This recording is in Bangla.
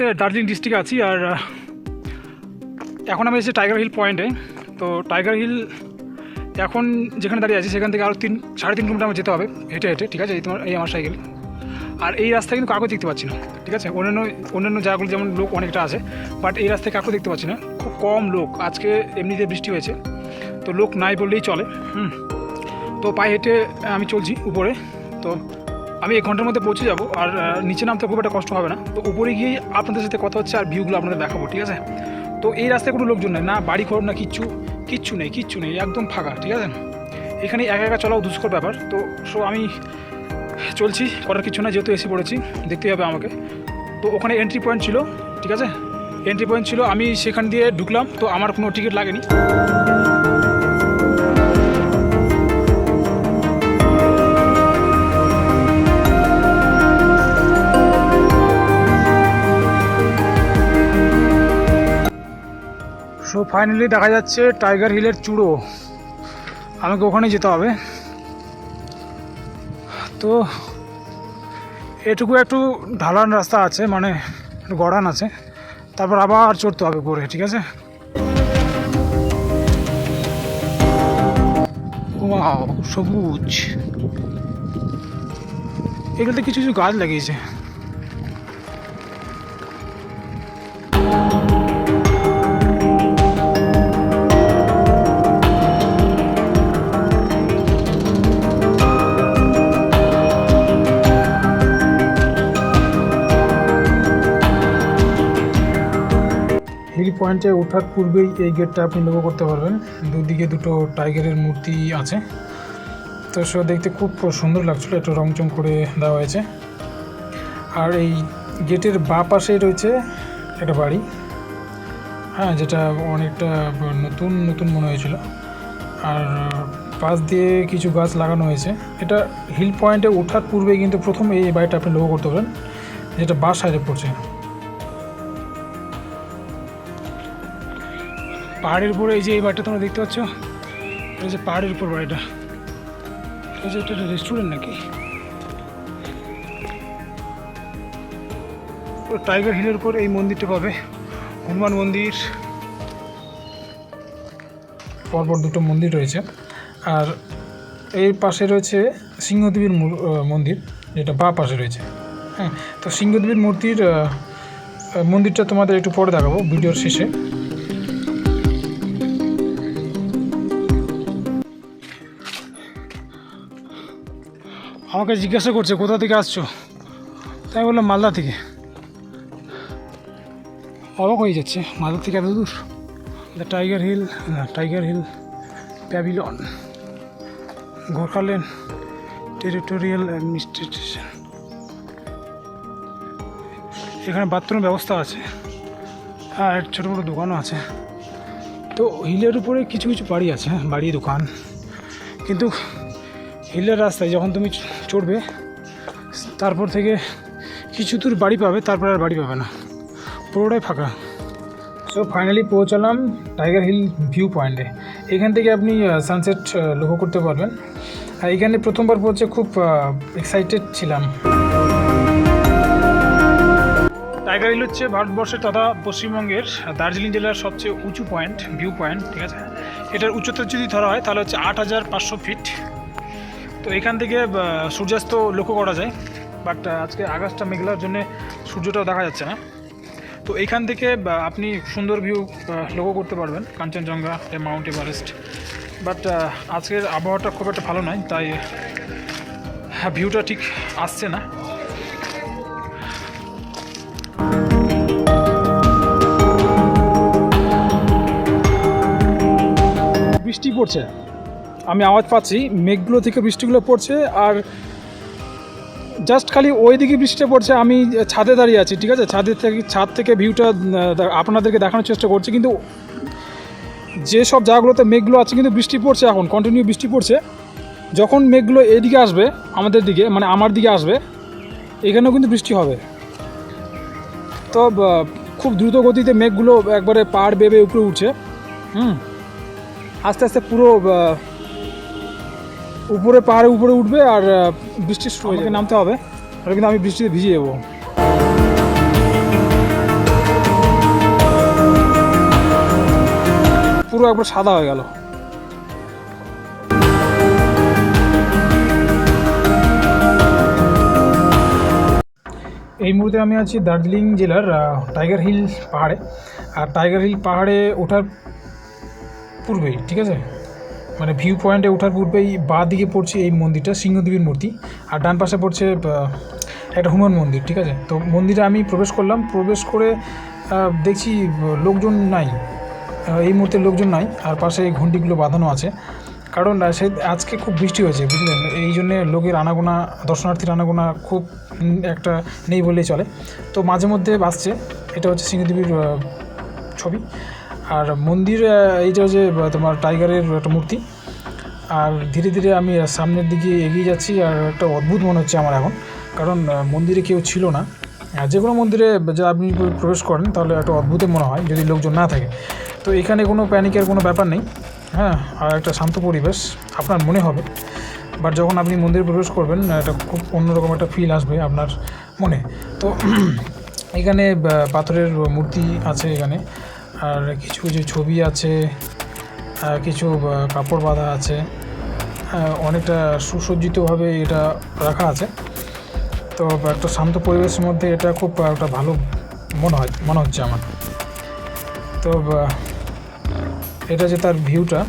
মুহূর্তে দার্জিলিং ডিস্ট্রিক্টে আছি আর এখন আমি এসেছি টাইগার হিল পয়েন্টে তো টাইগার হিল এখন যেখানে দাঁড়িয়ে আছি, সেখান থেকে আরও তিন, সাড়ে তিন কিলোমিটার আমার যেতে হবে, হেঁটে হেঁটে, ঠিক আছে? এই তোমার, এই আমার সাইকেল আর এই রাস্তায় কিন্তু কাউকে দেখতে পাচ্ছি না, ঠিক আছে? অন্যান্য অন্যান্য জায়গাগুলো যেমন লোক অনেকটা আছে বাট এই রাস্তায় কাউকে দেখতে পাচ্ছি না। খুব কম লোক, আজকে এমনিতে বৃষ্টি হয়েছে, তো লোক নাই বললেই চলে, হুম। তো পায়ে হেঁটে আমি চলছি উপরে, তো আমি এক ঘণ্টার মধ্যে পৌঁছে যাব আর নিচে নামতে খুব একটা কষ্ট হবে না। তো উপরে গিয়ে আপনাদের সাথে কথা হচ্ছে আর ভিউগুলো আপনাদের দেখাবো, ঠিক আছে? তো এই রাস্তায় কোনো লোকজন নেই, না বাড়ি ঘর না কিচ্ছু কিচ্ছু নেই কিচ্ছু নেই, একদম ফাঁকা, ঠিক আছে? এখানে একা একা চলাও দুষ্কর ব্যাপার। তো, সো আমি চলছি, করার কিছু না যেহেতু এসে পড়েছি, দেখতেই হবে আমাকে। তো ওখানে এন্ট্রি পয়েন্ট ছিল, ঠিক আছে? এন্ট্রি পয়েন্ট ছিল, আমি সেখান দিয়ে ঢুকলাম, তো আমার কোনো টিকিট লাগেনি। সো ফাইনালি দেখা যাচ্ছে টাইগার হিলের চূড়ো। আমাকে ওখানে যেতে হবে। তো এটুকু একটু ঢালান রাস্তা আছে মানে গড়ান আছে। তারপর আবার চড়তে হবে পরে ঠিক আছে? সবুজ। এগুলোতে কিছু কিছু গাছ লাগিয়েছে। পয়েন্টে ওঠার পূর্বেই এই গেটটা আপনি লক্ষ্য করতে পারবেন। দুদিকে দুটো টাইগারের মূর্তি আছে। তো সে দেখতে খুব সুন্দর লাগছিল, একটু রংচং করে দেওয়া হয়েছে। আর এই গেটের বাঁ পাশেই রয়েছে একটা বাড়ি। হ্যাঁ যেটা অনেকটা নতুন নতুন মনে হয়েছিল। আর পাশ দিয়ে কিছু গাছ লাগানো হয়েছে। এটা হিল পয়েন্টে ওঠার পূর্বে কিন্তু প্রথম এই বাড়িটা আপনি লক্ষ্য করতে পারেন যেটা বাস সাইডে পড়ছে। পাহাড়ের উপরে এই যে এই বাড়িটা তোমরা দেখতে পাচ্ছ? এটা যে পাহাড়ের উপর বাড়িটা। এটা যে একটা রেস্টুরেন্ট নাকি? টাইগার হিলের উপর এই মন্দিরটা পাবে। হনুমান মন্দির। পরপর দুটো মন্দির রয়েছে। আর এর পাশে রয়েছে সিংহদেবীর মন্দির, যেটা বা পাশে রয়েছে। হ্যাঁ তো সিংহদেবীর মূর্তির মন্দিরটা তোমাদের একটু পরে দেখাবো, ভিডিওর শেষে। আমাকে জিজ্ঞাসা করছে, কোথা থেকে আসছো? তাই বললাম, মালদা থেকে। অবাক হয়ে যাচ্ছে, মালদা থেকে এত দূর? The tiger hill tiger hill pavilion. Gorkhaland territorial administration. এখানে বাথরুমের ব্যবস্থা আছে, আর ছোটো বড়ো দোকানও আছে। তো হিলের উপরে কিছু কিছু বাড়ি আছে বাড়ি দোকান। কিন্তু হিলের রাস্তায় যখন তুমি চড়বে, তারপর থেকে কিছু দূর বাড়ি পাবে, তারপর আর বাড়ি পাবে না। পুরোটাই ফাঁকা। সো ফাইনালি পৌঁছালাম টাইগার হিল ভিউ পয়েন্টে এখান থেকে আপনি সানসেট লক্ষ্য করতে পারবেন। আর এখানে প্রথমবার পৌঁছে খুব এক্সাইটেড ছিলাম। টাইগার হিল হচ্ছে ভারতবর্ষের তথা পশ্চিমবঙ্গের দার্জিলিং জেলার সবচেয়ে উঁচু পয়েন্ট ভিউ পয়েন্ট ঠিক আছে? এটার উচ্চতা যদি ধরা হয়, তাহলে হচ্ছে আট হাজার পাঁচশো ফিট তো এখান থেকে সূর্যাস্ত লক্ষ্য করা যায় বাট আজকে আকাশটা মেঘলার জন্য সূর্যটাও দেখা যাচ্ছে না। তো এইখান থেকে আপনি সুন্দর ভিউ লক্ষ্য করতে পারবেন, কাঞ্চনজঙ্ঘা মাউন্ট এভারেস্ট বাট আজকের আবহাওয়াটা খুব একটা ভালো নয়, তাই হ্যাঁ ভিউটা ঠিক আসছে না। বৃষ্টি পড়ছে। আমি আওয়াজ পাচ্ছি, মেঘগুলো থেকে বৃষ্টিগুলো পড়ছে আর জাস্ট খালি ওই দিকে বৃষ্টি পড়ছে, আমি ছাদে দাঁড়িয়ে আছি, ঠিক আছে? ছাদের থেকে, ছাদ থেকে ভিউটা আপনাদেরকে দেখানোর চেষ্টা করছি, কিন্তু যে সব জায়গাগুলোতে মেঘগুলো আছে, কিন্তু বৃষ্টি পড়ছে এখন কন্টিনিউ বৃষ্টি পড়ছে, যখন মেঘগুলো এদিকে আসবে, আমাদের দিকে মানে আমার দিকে আসবে, এখানেও কিন্তু বৃষ্টি হবে। তো খুব দ্রুত গতিতে মেঘগুলো একবারে পাড় বেবে উপরে উঠছে, হুম? আস্তে আস্তে পুরো উপরে পাহাড়ে উপরে উঠবে আর বৃষ্টির সময় নামতে হবে। তাহলে কিন্তু আমি বৃষ্টিতে ভিজে যাব। পুরো একবার সাদা হয়ে গেল। এই মুহূর্তে আমি আছি দার্জিলিং জেলার টাইগার হিল পাহাড়ে। আর টাইগার হিল পাহাড়ে ওঠার পূর্বেই ঠিক আছে? মানে ভিউ পয়েন্টে ওঠার পূর্বেই বাঁ দিকে পড়ছে এই মন্দিরটা, সিংহদেবীর মূর্তি। আর ডান পাশে পড়ছে একটা হনুমান মন্দির, ঠিক আছে? তো মন্দিরে আমি প্রবেশ করলাম, প্রবেশ করে দেখছি লোকজন নাই। এই মুহূর্তে লোকজন নাই, আর পাশে এই ঘন্টিগুলো বাঁধানো আছে। কারণ সে আজকে খুব বৃষ্টি হয়েছে, বুঝলেন? এই জন্যে লোকের আনাগোনা, দর্শনার্থীর আনাগোনা খুব একটা নেই বললেই চলে। তো মাঝে মধ্যে আসছে এটা হচ্ছে সিংহদেবীর ছবি। আর মন্দির এইটা যে তোমার টাইগারের একটা মূর্তি। আর ধীরে ধীরে আমি সামনের দিকে এগিয়ে যাচ্ছি, আর একটা অদ্ভুত মনে হচ্ছে আমার এখন। কারণ মন্দিরে কেউ ছিল না। যে কোনো মন্দিরে যা আপনি প্রবেশ করেন, তাহলে একটা অদ্ভুত মনে হয়, যদি লোকজন না থাকে। তো এখানে কোনো প্যানিকের কোনো ব্যাপার নেই। হ্যাঁ আর একটা শান্ত পরিবেশ আপনার মনে হবে। বাট যখন আপনি মন্দিরে প্রবেশ করবেন, একটা খুব অন্যরকম একটা ফিল আসবে আপনার মনে। তো এখানে পাথরের মূর্তি আছে এখানে। আর কিছু কিছু ছবি আছে কিছু কাপড় বাঁধা আছে। অনেকটা সুসজ্জিতভাবে এটা রাখা আছে। তো একটা শান্ত পরিবেশের মধ্যে এটা খুব একটা ভালো মনে হয়, মনে হচ্ছে আমার। তো এটা যে তার ভিউটা